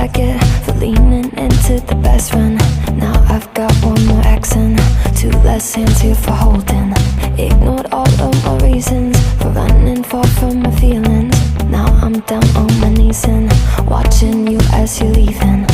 For leaning into the best friend, now I've got one more accent, two less hands here for holding. Ignored all of my reasons for running far from my feelings. Now I'm down on my knees and watching you as you're leaving.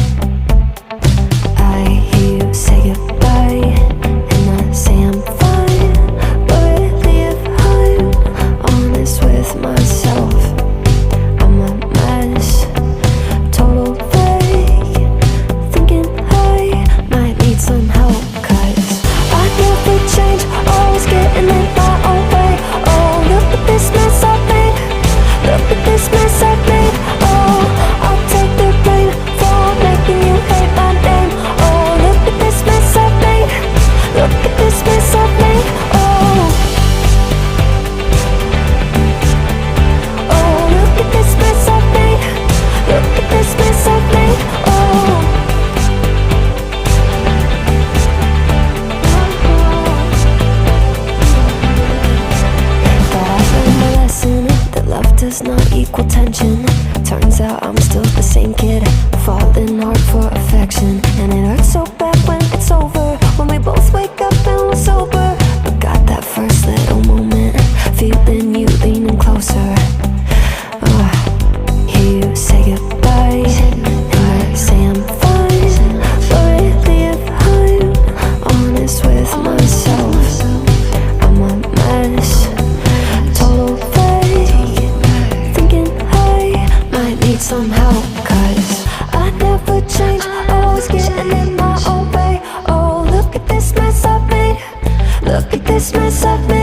Christmas I've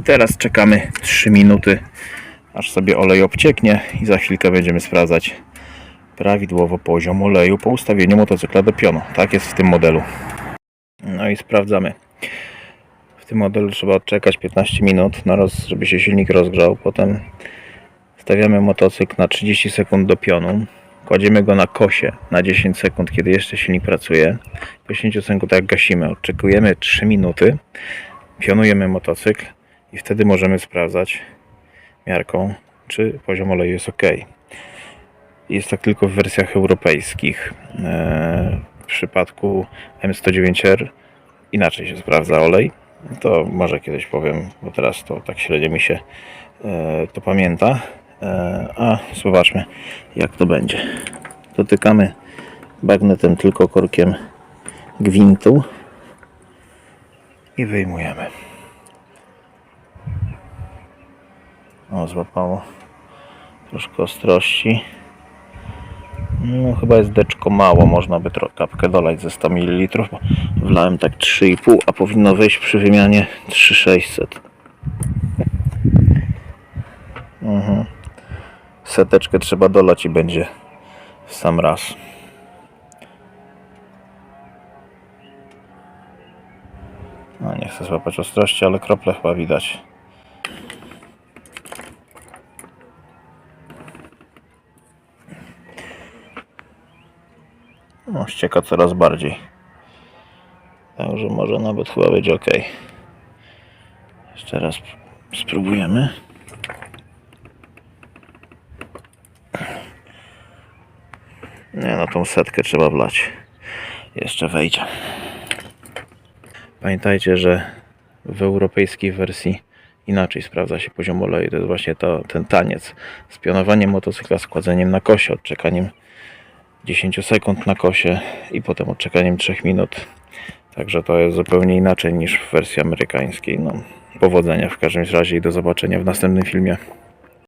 I teraz czekamy 3 minuty, aż sobie olej obcieknie i za chwilkę będziemy sprawdzać prawidłowo poziom oleju po ustawieniu motocykla do pionu. Tak jest w tym modelu. No i sprawdzamy. W tym modelu trzeba odczekać 15 minut, na roz, żeby się silnik rozgrzał. Potem stawiamy motocykl na 30 sekund do pionu. Kładziemy go na kosie na 10 sekund, kiedy jeszcze silnik pracuje. Po 10 sekundach gasimy. Odczekujemy 3 minuty. Pionujemy motocykl i wtedy możemy sprawdzać miarką, czy poziom oleju jest ok. Jest tak tylko w wersjach europejskich. Eee, W przypadku M109R inaczej się sprawdza olej. To może kiedyś powiem, bo teraz to tak średnio mi się e, to pamięta. E, a zobaczmy, jak to będzie. Dotykamy bagnetem tylko korkiem gwintu i wyjmujemy. O, złapało troszkę ostrości. No, chyba jest deczko mało, można by kapkę dolać ze 100 ml. bo Wlałem tak 3,5, a powinno wejść przy wymianie 3600. Mhm. Seteczkę trzeba dolać i będzie w sam raz. No, nie chcę złapać ostrości, ale krople chyba widać. No, ścieka coraz bardziej. Także może nawet chyba będzie ok. Jeszcze raz spróbujemy. Nie, no tą setkę trzeba wlać. Jeszcze wejdzie. Pamiętajcie, że w europejskiej wersji inaczej sprawdza się poziom oleju. To jest właśnie to, ten taniec z pionowaniem motocykla, składzeniem na kosie, odczekaniem 10 sekund na kosie i potem odczekaniem 3 minut. Także to jest zupełnie inaczej niż w wersji amerykańskiej. No, powodzenia w każdym razie i do zobaczenia w następnym filmie.